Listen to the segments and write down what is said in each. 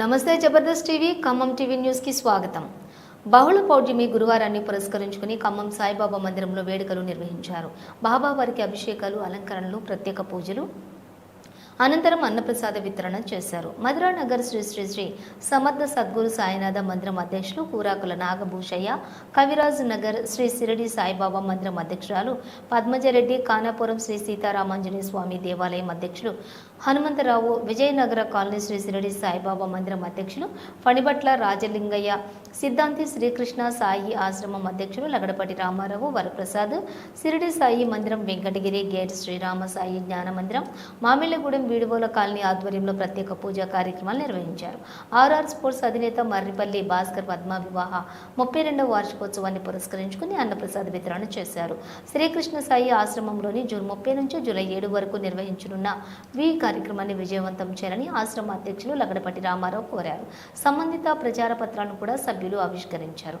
నమస్తే Jabardasth TV Khammam TV న్యూస్కి స్వాగతం. బహుళ పౌర్ణమి గురువారాన్ని పురస్కరించుకుని ఖమ్మం సాయిబాబా మందిరంలో వేడుకలు నిర్వహించారు. బాబా వారికి అభిషేకాలు అలంకరణలు ప్రత్యేక పూజలు. అనంతరం అన్నప్రసాద వితరణ చేశారు. మధురా నగర్ శ్రీ శ్రీ శ్రీ సమర్థ సద్గురు సాయినాథ మందిరం అధ్యక్షులు కూరాకుల నాగభూషయ్య కవిరాజ్ నగర్ శ్రీ సిరడి సాయిబాబా మందిరం అధ్యక్షురాలు పద్మజరెడ్డి కానాపురం శ్రీ సీతారామాంజనేయ స్వామి దేవాలయం అధ్యక్షులు హనుమంతరావు విజయనగర కాలనీ శ్రీ శిరడి సాయిబాబా మందిరం అధ్యక్షులు ఫణిబట్ల రాజలింగయ్య సిద్ధాంతి శ్రీకృష్ణ సాయి ఆశ్రమం అధ్యక్షులు లగడపటి రామారావు వరప్రసాద్ శిరడి సాయి మందిరం వెంకటగిరి గేట్ శ్రీరామ సాయి జ్ఞాన మందిరం మామిళ్ళగూడెం వీడుగోల కాలనీ ఆధ్వర్యంలో ప్రత్యేక పూజా కార్యక్రమాలు నిర్వహించారు. ఆర్ఆర్ స్పోర్ట్స్ అధినేత మర్రిపల్లి భాస్కర్ పద్మ వివాహ ముప్పై రెండవ వార్షికోత్సవాన్ని పురస్కరించుకుని అన్నప్రసాద్ వితరణ చేశారు. శ్రీకృష్ణ సాయి ఆశ్రమంలోని జూన్ ముప్పై నుంచి జూలై ఏడు వరకు నిర్వహించనున్న వి కార్యక్రమాన్ని విజయవంతం చేయాలని ఆశ్రమ అధ్యక్షులు లగడపటి రామారావు కోరారు. సంబంధిత ప్రచార పత్రాలను కూడా సభ్యులు ఆవిష్కరించారు.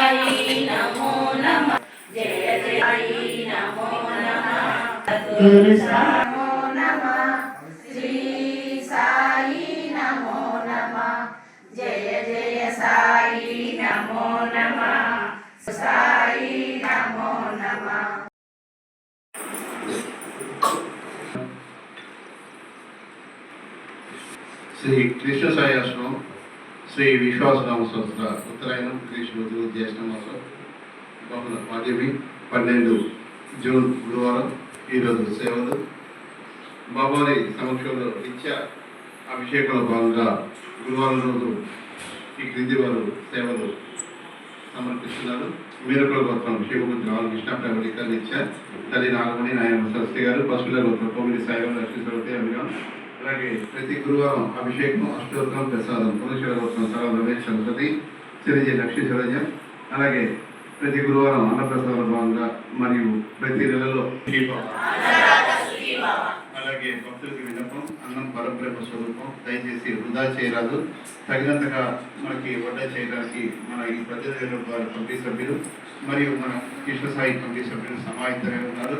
గురు నమో నమ. శ్రీ సాయి నమో నమ జయ జయ సాయి నమో నమ సాయి నమో నమ శ్రీ కృష్ణ సాయి ఆశ్రమం శ్రీ విశ్వాసరామ సంస్థ ఉత్తరాయణం కృష్ణ జ్యేష్ఠ మాసం బహుళ పాడ్యమి పన్నెండు. జూన్ గురువారం ఈరోజు సేవలు. బాబారి సమక్షంలో నిత్య అభిషేకంలో భాగంగా గురువారం రోజు ఈ క్రింది వారు సేవలు సమర్పిస్తున్నారు. మీరకుల గోత్రం శివగుంజు బాలకృష్ణ ప్రవళిక నిత్య తల్లి నాగమణి నాయన సరస్వతి గారు పశువుల గోత్రం తొమ్మిది సాయిబాబు లక్ష్మీ సరస్వతి అభిగా అలాగే ప్రతి గురువారం అభిషేకం అష్టోత్తరం ప్రసాదం పురుషుల గోత్రం సరళ రమేష్ సరస్వతి సిరిజి లక్ష్మీ సరజం. అలాగే ప్రతి గురువారం అన్నప్రసాద భాగంగా మరియు ప్రతి నెలలో అలాగే భక్తులకి విన్నపం అన్నం పరబ్రహ్మ స్వరూపం దయచేసి వృధా చేయరాదు. తగినంతగా మనకి వడ్డా చేయడానికి మన ఈ పద్ధతి వారి కమిటీ సభ్యులు మరియు మన కృష్ణ సాయి కమిటీ సభ్యులు సమాహితమై ఉన్నారు.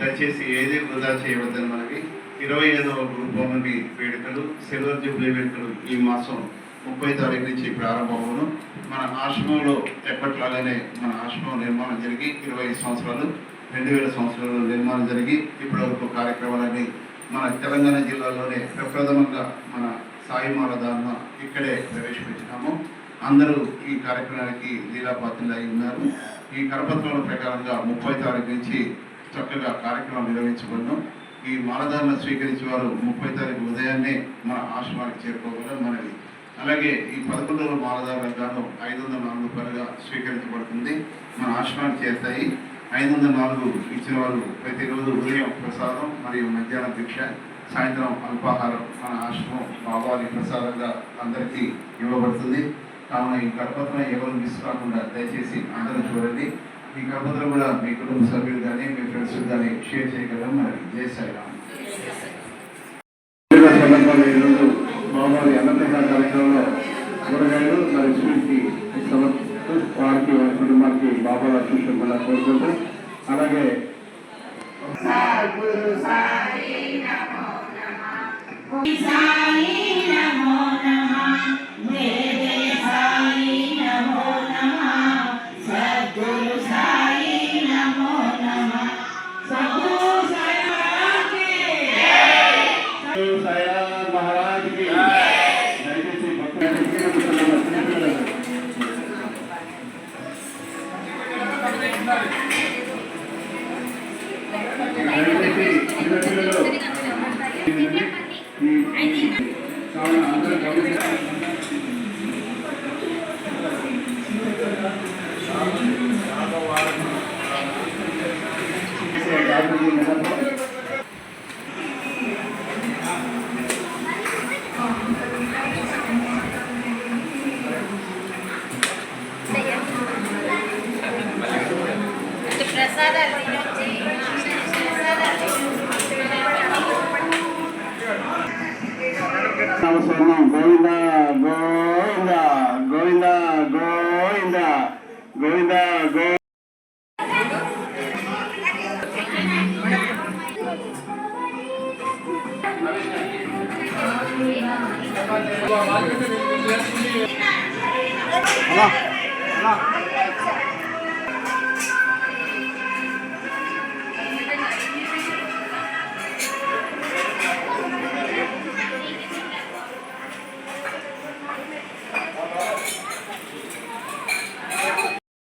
దయచేసి ఏది వృధా చేయవద్దని మనకి ఇరవై ఐదవ గురు నుండి వేడుకలు సిల్వర్ జూబ్లీ వేడుకలు ఈ మాసం ముప్పై తారీఖు నుంచి ప్రారంభమవును. మన ఆశ్రమంలో ఎప్పట్లాగానే మన ఆశ్రమం నిర్మాణం జరిగి ఇరవై ఐదు సంవత్సరాలు రెండు వేల సంవత్సరాలు నిర్మాణం జరిగి ఇప్పటివరకు కార్యక్రమాలన్నీ మన తెలంగాణ జిల్లాలోనే ప్రప్రథమంగా మన సాయిమాల దారుణ ఇక్కడే ప్రవేశపెట్టినాము. అందరూ ఈ కార్యక్రమానికి లీలాపాత్రులు అయి ఉన్నారు. ఈ కరపత్రాల ప్రకారంగా ముప్పై తారీఖు నుంచి చక్కగా కార్యక్రమం నిర్వహించబడను. ఈ మాలధారణ స్వీకరించే వారు ముప్పై తారీఖు ఉదయాన్నే మన ఆశ్రమానికి చేరుకోగలరు. మన అలాగే ఈ పదకొండవ మాలధారులకు ఐదు వందల నాలుగు పరగా స్వీకరించబడుతుంది. మన ఆశ్రమాలు చేస్తాయి. ఐదు వందల నాలుగు ఇచ్చిన వాళ్ళు ప్రతిరోజు ఉదయం ప్రసాదం మరియు మధ్యాహ్నం భిక్ష సాయంత్రం అల్పాహారం మన ఆశ్రమం బాబాలి ప్రసాదంగా అందరికీ ఇవ్వబడుతుంది. కావున ఈ కరపత్రం ఎవరు మిస్ కాకుండా దయచేసి అందరూ చూడండి. ఈ కరపత్రం కూడా మీ కుటుంబ సభ్యులు కానీ మీ ఫ్రెండ్స్ కానీ షేర్ చేయగలరు మరి జై సాయిరామ్ సందర్భంగా ఈరోజు బాబారి అన్నప్రసాద కార్యక్రమంలో కూరగాయలు మరియు స్వీట్కి సమర్పిస్తూ వారికి వారి కుటుంబానికి బాబా అదృష్టం కూడా కోరుకుంటూ అలాగే గురు సాయి 好了好了。